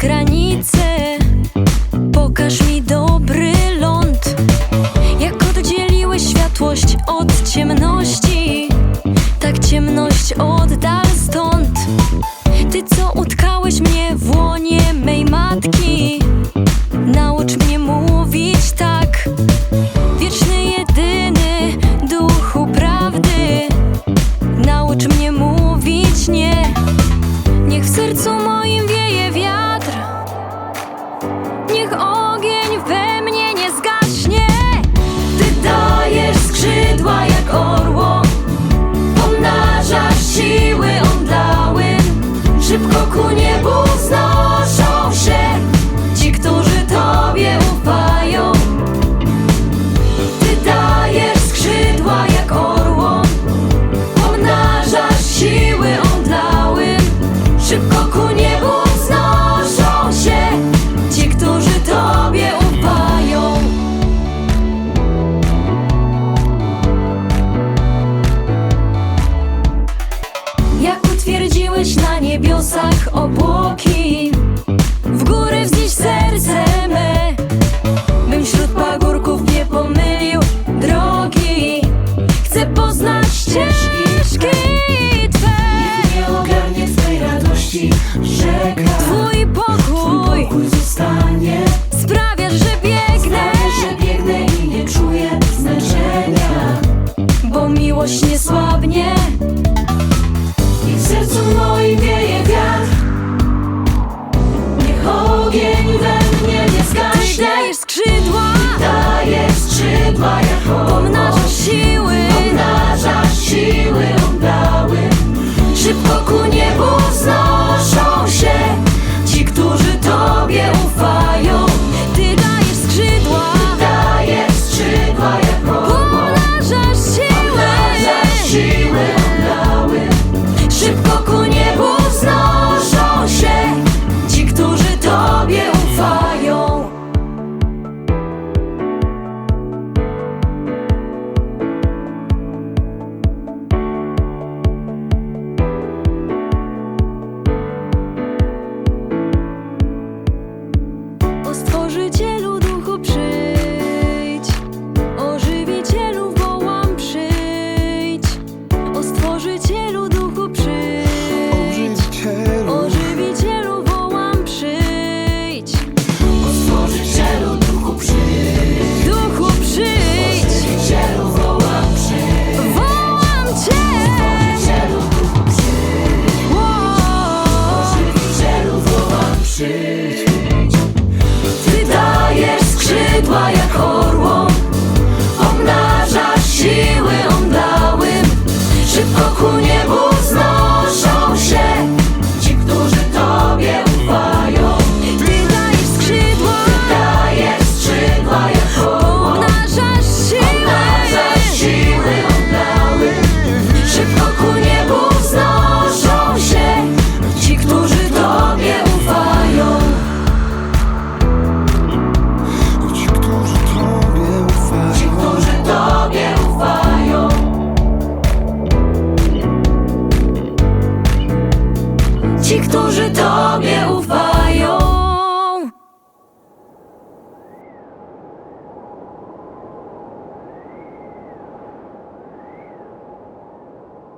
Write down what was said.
granice. Pokaż mi dobry ląd. Jak oddzieliłeś światłość od ciemności Tak ciemność oddal stąd. Ty co utkałeś mnie w łonie mej matki Naucz mnie mówić tak. Wieczny, jedyny duchu prawdy Naucz mnie mówić nie. Niech w sercu moim wieje Szybko ku niebu wznoszą niebiosach obłoki. W góry wznieś serce me Bym wśród pagórków nie pomylił drogi. Chcę poznać ścieżki Twe Nie ogarnie Twej radości rzeka Twój pokój. Pokój zostanie. Sprawiasz, że biegnę. Że biegnę i nie czuję zmęczenia Bo miłość nie słabnie Ci, którzy Tobie ufają